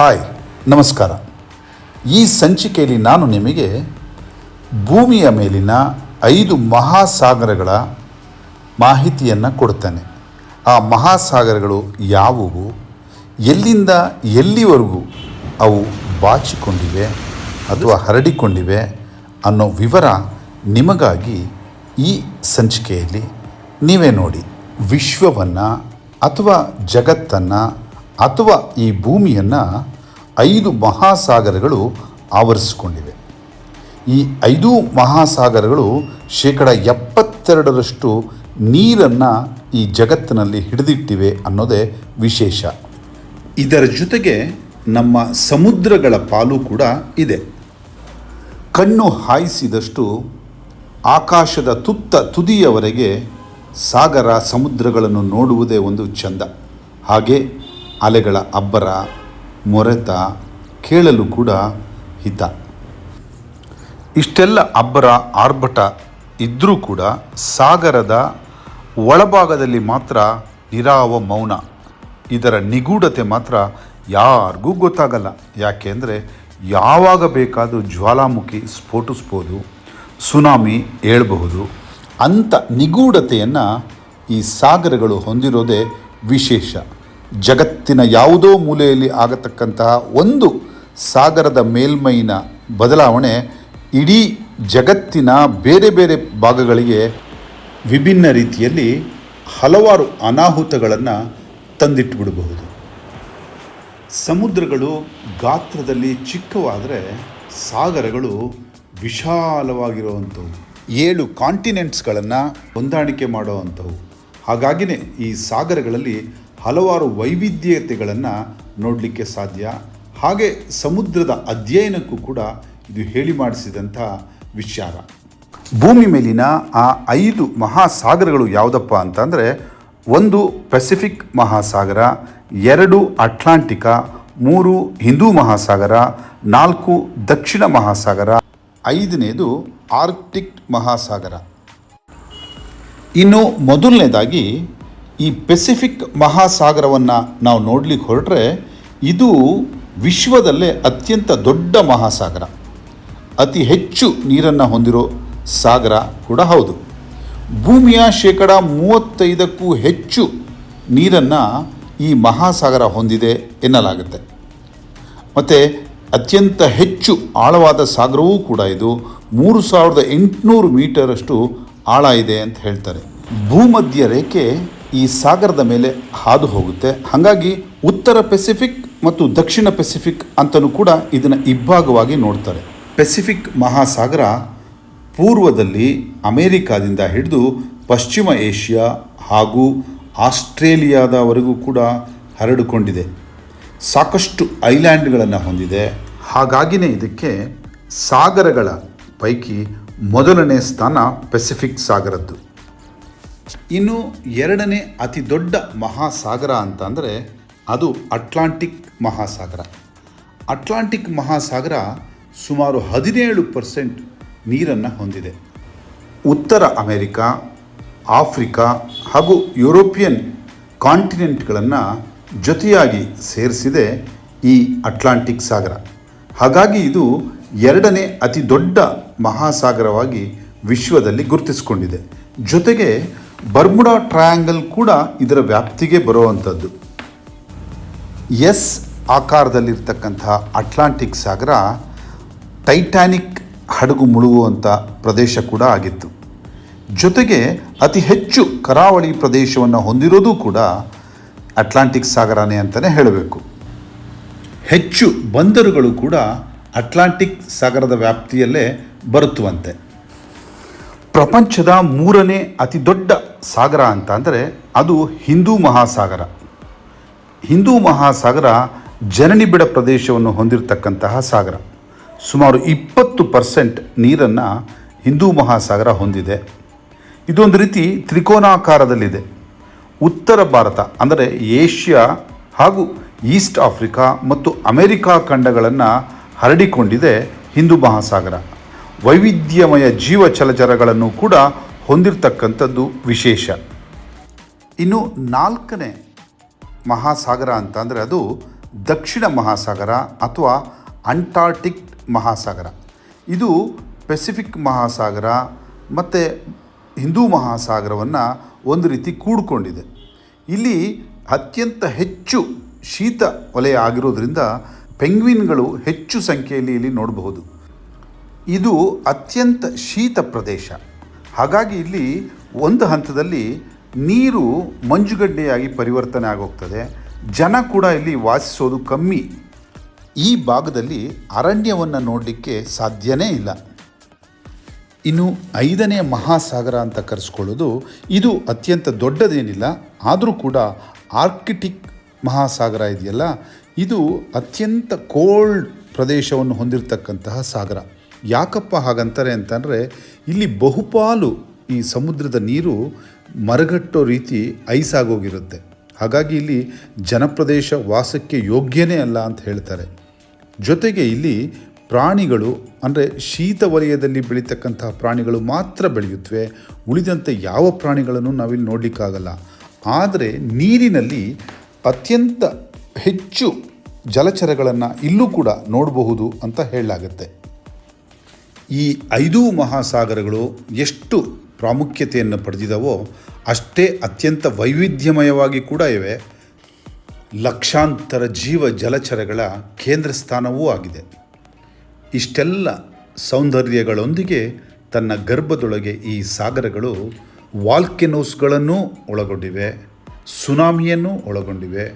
Hi, ನಮಸ್ಕಾರ. ಈ ಸಂಚಿಕೆಯಲ್ಲಿ ನಾನು ನಿಮಗೆ ಭೂಮಿಯ ಮೇಲಿನ ಐದು ಮಹಾಸಾಗರಗಳ ಮಾಹಿತಿಯನ್ನು ಕೊಡ್ತೇನೆ. ಆ ಮಹಾಸಾಗರಗಳು ಯಾವುವು? ಎಲ್ಲಿಂದ ಎಲ್ಲಿವರೆಗೂ ಅವು ಬಾಚಿಕೊಂಡಿವೆ ಅಥವಾ ಹರಡಿಕೊಂಡಿವೆ ಅನ್ನೋ ವಿವರ ನಿಮಗಾಗಿ ಈ ಸಂಚಿಕೆಯಲ್ಲಿ ನೀವೇ ನೋಡಿ. ವಿಶ್ವವನ್ನು ಅಥವಾ ಜಗತ್ತನ್ನು ಅಥವಾ ಈ ಭೂಮಿಯನ್ನು ಐದು ಮಹಾಸಾಗರಗಳು ಆವರಿಸಿಕೊಂಡಿವೆ. ಈ ಐದು ಮಹಾಸಾಗರಗಳು ಶೇಕಡ ಎಪ್ಪತ್ತೆರಡರಷ್ಟು ನೀರನ್ನು ಈ ಜಗತ್ತಿನಲ್ಲಿ ಹಿಡಿದಿಟ್ಟಿವೆ ಅನ್ನೋದೇ ವಿಶೇಷ. ಇದರ ಜೊತೆಗೆ ನಮ್ಮ ಸಮುದ್ರಗಳ ಪಾಲು ಕೂಡ ಇದೆ. ಕಣ್ಣು ಹಾಯಿಸಿದಷ್ಟು ಆಕಾಶದ ತುತ್ತ ತುದಿಯವರೆಗೆ ಸಾಗರ ಸಮುದ್ರಗಳನ್ನು ನೋಡುವುದೇ ಒಂದು ಚಂದ. ಹಾಗೆ ಅಲೆಗಳ ಅಬ್ಬರ, ಮೊರೆತ ಕೇಳಲು ಕೂಡ ಹಿತ. ಇಷ್ಟೆಲ್ಲ ಅಬ್ಬರ, ಆರ್ಭಟ ಇದ್ದರೂ ಕೂಡ ಸಾಗರದ ಒಳಭಾಗದಲ್ಲಿ ಮಾತ್ರ ನಿರಾವ ಮೌನ. ಇದರ ನಿಗೂಢತೆ ಮಾತ್ರ ಯಾರಿಗೂ ಗೊತ್ತಾಗಲ್ಲ. ಯಾಕೆಂದರೆ ಯಾವಾಗ ಬೇಕಾದರೂ ಜ್ವಾಲಾಮುಖಿ ಸ್ಫೋಟಿಸ್ಬೋದು, ಸುನಾಮಿ ಏಳಬಹುದು. ಅಂಥ ನಿಗೂಢತೆಯನ್ನು ಈ ಸಾಗರಗಳು ಹೊಂದಿರೋದೇ ವಿಶೇಷ. ಜಗತ್ತಿನ ಯಾವುದೋ ಮೂಲೆಯಲ್ಲಿ ಆಗತಕ್ಕಂತಹ ಒಂದು ಸಾಗರದ ಮೇಲ್ಮೈನ ಬದಲಾವಣೆ ಇಡೀ ಜಗತ್ತಿನ ಬೇರೆ ಬೇರೆ ಭಾಗಗಳಿಗೆ ವಿಭಿನ್ನ ರೀತಿಯಲ್ಲಿ ಹಲವಾರು ಅನಾಹುತಗಳನ್ನು ತಂದಿಟ್ಟುಬಿಡಬಹುದು. ಸಮುದ್ರಗಳು ಗಾತ್ರದಲ್ಲಿ ಚಿಕ್ಕವಾದರೆ ಸಾಗರಗಳು ವಿಶಾಲವಾಗಿರುವಂಥವು. ಏಳು ಕಾಂಟಿನೆಂಟ್ಸ್ಗಳನ್ನು ಹೊಂದಾಣಿಕೆ ಮಾಡುವಂಥವು ಹಾಗಾಗಿಯೇ ಈ ಸಾಗರಗಳಲ್ಲಿ ಹಲವಾರು ವೈವಿಧ್ಯತೆಗಳನ್ನು ನೋಡಲಿಕ್ಕೆ ಸಾಧ್ಯ. ಹಾಗೆ ಸಮುದ್ರದ ಅಧ್ಯಯನಕ್ಕೂ ಕೂಡ ಇದು ಹೇಳಿ ಮಾಡಿಸಿದಂಥ ವಿಚಾರ. ಭೂಮಿ ಮೇಲಿನ ಆ ಐದು ಮಹಾಸಾಗರಗಳು ಯಾವುದಪ್ಪ ಅಂತಂದರೆ, ಒಂದು ಪೆಸಿಫಿಕ್ ಮಹಾಸಾಗರ, ಎರಡು ಅಟ್ಲಾಂಟಿಕ, ಮೂರು ಹಿಂದೂ ಮಹಾಸಾಗರ, ನಾಲ್ಕು ದಕ್ಷಿಣ ಮಹಾಸಾಗರ, ಐದನೇದು ಆರ್ಕ್ಟಿಕ್ ಮಹಾಸಾಗರ. ಇನ್ನು ಮೊದಲನೇದಾಗಿ ಈ ಪೆಸಿಫಿಕ್ ಮಹಾಸಾಗರವನ್ನು ನಾವು ನೋಡ್ಲಿಕ್ಕೆ ಹೊರಟ್ರೆ ಇದು ವಿಶ್ವದಲ್ಲೇ ಅತ್ಯಂತ ದೊಡ್ಡ ಮಹಾಸಾಗರ. ಅತಿ ಹೆಚ್ಚು ನೀರನ್ನು ಹೊಂದಿರೋ ಸಾಗರ ಕೂಡ ಹೌದು. ಭೂಮಿಯ ಶೇಕಡ ಮೂವತ್ತೈದಕ್ಕೂ ಹೆಚ್ಚು ನೀರನ್ನು ಈ ಮಹಾಸಾಗರ ಹೊಂದಿದೆ ಎನ್ನಲಾಗುತ್ತೆ. ಮತ್ತು ಅತ್ಯಂತ ಹೆಚ್ಚು ಆಳವಾದ ಸಾಗರವೂ ಕೂಡ ಇದು ಮೂರು ಸಾವಿರದ ಎಂಟುನೂರು ಮೀಟರಷ್ಟು ಆಳ ಇದೆ ಅಂತ ಹೇಳ್ತಾರೆ. ಭೂಮಧ್ಯ ರೇಖೆ ಈ ಸಾಗರದ ಮೇಲೆ ಹಾದು ಹೋಗುತ್ತೆ. ಹಾಗಾಗಿ ಉತ್ತರ ಪೆಸಿಫಿಕ್ ಮತ್ತು ದಕ್ಷಿಣ ಪೆಸಿಫಿಕ್ ಅಂತಲೂ ಕೂಡ ಇದನ್ನು ಇಬ್ಬಾಗವಾಗಿ ನೋಡ್ತಾರೆ. ಪೆಸಿಫಿಕ್ ಮಹಾಸಾಗರ ಪೂರ್ವದಲ್ಲಿ ಅಮೇರಿಕಾದಿಂದ ಹಿಡಿದು ಪಶ್ಚಿಮ ಏಷ್ಯಾ ಹಾಗೂ ಆಸ್ಟ್ರೇಲಿಯಾದವರೆಗೂ ಕೂಡ ಹರಡಿಕೊಂಡಿದೆ. ಸಾಕಷ್ಟು ಐಲ್ಯಾಂಡ್ಗಳನ್ನು ಹೊಂದಿದೆ. ಹಾಗಾಗಿನೇ ಇದಕ್ಕೆ ಸಾಗರಗಳ ಪೈಕಿ ಮೊದಲನೇ ಸ್ಥಾನ ಪೆಸಿಫಿಕ್ ಸಾಗರದ್ದು. ಇನ್ನು ಎರಡನೇ ಅತಿ ದೊಡ್ಡ ಮಹಾಸಾಗರ ಅಂತ ಅಂದರೆ ಅದು ಅಟ್ಲಾಂಟಿಕ್ ಮಹಾಸಾಗರ. ಅಟ್ಲಾಂಟಿಕ್ ಮಹಾಸಾಗರ ಸುಮಾರು ಹದಿನೇಳು ಪರ್ಸೆಂಟ್ ನೀರನ್ನು ಹೊಂದಿದೆ. ಉತ್ತರ ಅಮೆರಿಕ, ಆಫ್ರಿಕಾ ಹಾಗೂ ಯುರೋಪಿಯನ್ ಕಾಂಟಿನೆಂಟ್ಗಳನ್ನು ಜೊತೆಯಾಗಿ ಸೇರಿಸಿದೆ ಈ ಅಟ್ಲಾಂಟಿಕ್ ಸಾಗರ. ಹಾಗಾಗಿ ಇದು ಎರಡನೇ ಅತಿ ದೊಡ್ಡ ಮಹಾಸಾಗರವಾಗಿ ವಿಶ್ವದಲ್ಲಿ ಗುರುತಿಸಿಕೊಂಡಿದೆ. ಜೊತೆಗೆ ಬರ್ಮುಡಾ ಟ್ರಯಾಂಗಲ್ ಕೂಡ ಇದರ ವ್ಯಾಪ್ತಿಗೆ ಬರುವಂಥದ್ದು. ಎಸ್ ಆಕಾರದಲ್ಲಿರ್ತಕ್ಕಂತಹ ಅಟ್ಲಾಂಟಿಕ್ ಸಾಗರ ಟೈಟ್ಯಾನಿಕ್ ಹಡಗು ಮುಳುಗುವಂಥ ಪ್ರದೇಶ ಕೂಡ ಆಗಿತ್ತು. ಜೊತೆಗೆ ಅತಿ ಹೆಚ್ಚು ಕರಾವಳಿ ಪ್ರದೇಶವನ್ನು ಹೊಂದಿರೋದು ಕೂಡ ಅಟ್ಲಾಂಟಿಕ್ ಸಾಗರನೇ ಅಂತಲೇ ಹೇಳಬೇಕು. ಹೆಚ್ಚು ಬಂದರುಗಳು ಕೂಡ ಅಟ್ಲಾಂಟಿಕ್ ಸಾಗರದ ವ್ಯಾಪ್ತಿಯಲ್ಲೇ ಬರುತ್ತುವಂತೆ. ಪ್ರಪಂಚದ ಮೂರನೇ ಅತಿ ದೊಡ್ಡ ಸಾಗರ ಅಂತ ಅಂದರೆ ಅದು ಹಿಂದೂ ಮಹಾಸಾಗರ. ಹಿಂದೂ ಮಹಾಸಾಗರ ಜನನಿಬಿಡ ಪ್ರದೇಶವನ್ನು ಹೊಂದಿರತಕ್ಕಂತಹ ಸಾಗರ. ಸುಮಾರು ಇಪ್ಪತ್ತು ಪರ್ಸೆಂಟ್ ನೀರನ್ನು ಹಿಂದೂ ಮಹಾಸಾಗರ ಹೊಂದಿದೆ. ಇದೊಂದು ರೀತಿ ತ್ರಿಕೋನಾಕಾರದಲ್ಲಿದೆ. ಉತ್ತರ ಭಾರತ ಅಂದರೆ ಏಷ್ಯಾ ಹಾಗೂ ಈಸ್ಟ್ ಆಫ್ರಿಕಾ ಮತ್ತು ಅಮೆರಿಕಾ ಖಂಡಗಳನ್ನು ಹರಡಿಕೊಂಡಿದೆ ಹಿಂದೂ ಮಹಾಸಾಗರ. ವೈವಿಧ್ಯಮಯ ಜೀವಚಲಜರಗಳನ್ನು ಕೂಡ ಹೊಂದಿರತಕ್ಕಂಥದ್ದು ವಿಶೇಷ. ಇನ್ನು ನಾಲ್ಕನೇ ಮಹಾಸಾಗರ ಅಂತಂದರೆ ಅದು ದಕ್ಷಿಣ ಮಹಾಸಾಗರ ಅಥವಾ ಅಂಟಾರ್ಟಿಕ್ ಮಹಾಸಾಗರ. ಇದು ಪೆಸಿಫಿಕ್ ಮಹಾಸಾಗರ ಮತ್ತು ಹಿಂದೂ ಮಹಾಸಾಗರವನ್ನು ಒಂದು ರೀತಿ ಕೂಡಿಕೊಂಡಿದೆ. ಇಲ್ಲಿ ಅತ್ಯಂತ ಹೆಚ್ಚು ಶೀತ ವಲಯ ಆಗಿರೋದ್ರಿಂದ ಪೆಂಗ್ವಿನ್ಗಳು ಹೆಚ್ಚು ಸಂಖ್ಯೆಯಲ್ಲಿ ಇಲ್ಲಿ ನೋಡಬಹುದು. ಇದು ಅತ್ಯಂತ ಶೀತ ಪ್ರದೇಶ. ಹಾಗಾಗಿ ಇಲ್ಲಿ ಒಂದು ಹಂತದಲ್ಲಿ ನೀರು ಮಂಜುಗಡ್ಡೆಯಾಗಿ ಪರಿವರ್ತನೆ ಆಗೋಗ್ತದೆ. ಜನ ಕೂಡ ಇಲ್ಲಿ ವಾಸಿಸೋದು ಕಮ್ಮಿ. ಈ ಭಾಗದಲ್ಲಿ ಅರಣ್ಯವನ್ನು ನೋಡಲಿಕ್ಕೆ ಸಾಧ್ಯನೇ ಇಲ್ಲ. ಇನ್ನು ಐದನೇ ಮಹಾಸಾಗರ ಅಂತ ಕರೆಸ್ಕೊಳ್ಳೋದು ಇದು ಅತ್ಯಂತ ದೊಡ್ಡದೇನಿಲ್ಲ, ಆದರೂ ಕೂಡ ಆರ್ಕಿಟಿಕ್ ಮಹಾಸಾಗರ ಇದೆಯಲ್ಲ, ಇದು ಅತ್ಯಂತ ಕೋಲ್ಡ್ ಪ್ರದೇಶವನ್ನು ಹೊಂದಿರತಕ್ಕಂತಹ ಸಾಗರ. ಯಾಕಪ್ಪ ಹಾಗಂತಾರೆ ಅಂತಂದರೆ ಇಲ್ಲಿ ಬಹುಪಾಲು ಈ ಸಮುದ್ರದ ನೀರು ಮರಗಟ್ಟೋ ರೀತಿ ಐಸ್ ಆಗೋಗಿರುತ್ತೆ. ಹಾಗಾಗಿ ಇಲ್ಲಿ ಜನಪ್ರದೇಶ ವಾಸಕ್ಕೆ ಯೋಗ್ಯನೇ ಅಲ್ಲ ಅಂತ ಹೇಳ್ತಾರೆ. ಜೊತೆಗೆ ಇಲ್ಲಿ ಪ್ರಾಣಿಗಳು ಅಂದರೆ ಶೀತ ವಲಯದಲ್ಲಿ ಬೆಳೀತಕ್ಕಂತಹ ಪ್ರಾಣಿಗಳು ಮಾತ್ರ ಬೆಳೆಯುತ್ತವೆ ಉಳಿದಂತೆ ಯಾವ ಪ್ರಾಣಿಗಳನ್ನು ನಾವಿಲ್ಲಿ ನೋಡಲಿಕ್ಕಾಗಲ್ಲ. ಆದರೆ ನೀರಿನಲ್ಲಿ ಅತ್ಯಂತ ಹೆಚ್ಚು ಜಲಚರಗಳನ್ನು ಇಲ್ಲೂ ಕೂಡ ನೋಡಬಹುದು ಅಂತ ಹೇಳಲಾಗುತ್ತೆ. ಈ ಐದೂ ಮಹಾಸಾಗರಗಳು ಎಷ್ಟು ಪ್ರಾಮುಖ್ಯತೆಯನ್ನು ಪಡೆದಿದವೋ ಅಷ್ಟೇ ಅತ್ಯಂತ ವೈವಿಧ್ಯಮಯವಾಗಿ ಕೂಡ ಇವೆ. ಲಕ್ಷಾಂತರ ಜೀವ ಜಲಚರಗಳ ಕೇಂದ್ರ ಸ್ಥಾನವೂ ಆಗಿದೆ. ಇಷ್ಟೆಲ್ಲ ಸೌಂದರ್ಯಗಳೊಂದಿಗೆ ತನ್ನ ಗರ್ಭದೊಳಗೆ ಈ ಸಾಗರಗಳು ವಾಲ್ಕೆನೋಸ್ಗಳನ್ನು ಒಳಗೊಂಡಿವೆ, ಸುನಾಮಿಯನ್ನು ಒಳಗೊಂಡಿವೆ.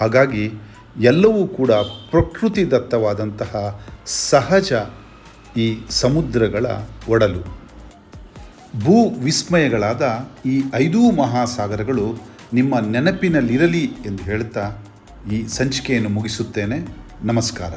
ಹಾಗಾಗಿ ಎಲ್ಲವೂ ಕೂಡ ಪ್ರಕೃತಿದತ್ತವಾದಂತಹ ಸಹಜ ಈ ಸಮುದ್ರಗಳ ಒಡಲು. ಭೂ ವಿಸ್ಮಯಗಳಾದ ಈ ಐದೂ ಮಹಾಸಾಗರಗಳು ನಿಮ್ಮ ನೆನಪಿನಲ್ಲಿರಲಿ ಎಂದು ಹೇಳುತ್ತಾ ಈ ಸಂಚಿಕೆಯನ್ನು ಮುಗಿಸುತ್ತೇನೆ. ನಮಸ್ಕಾರ.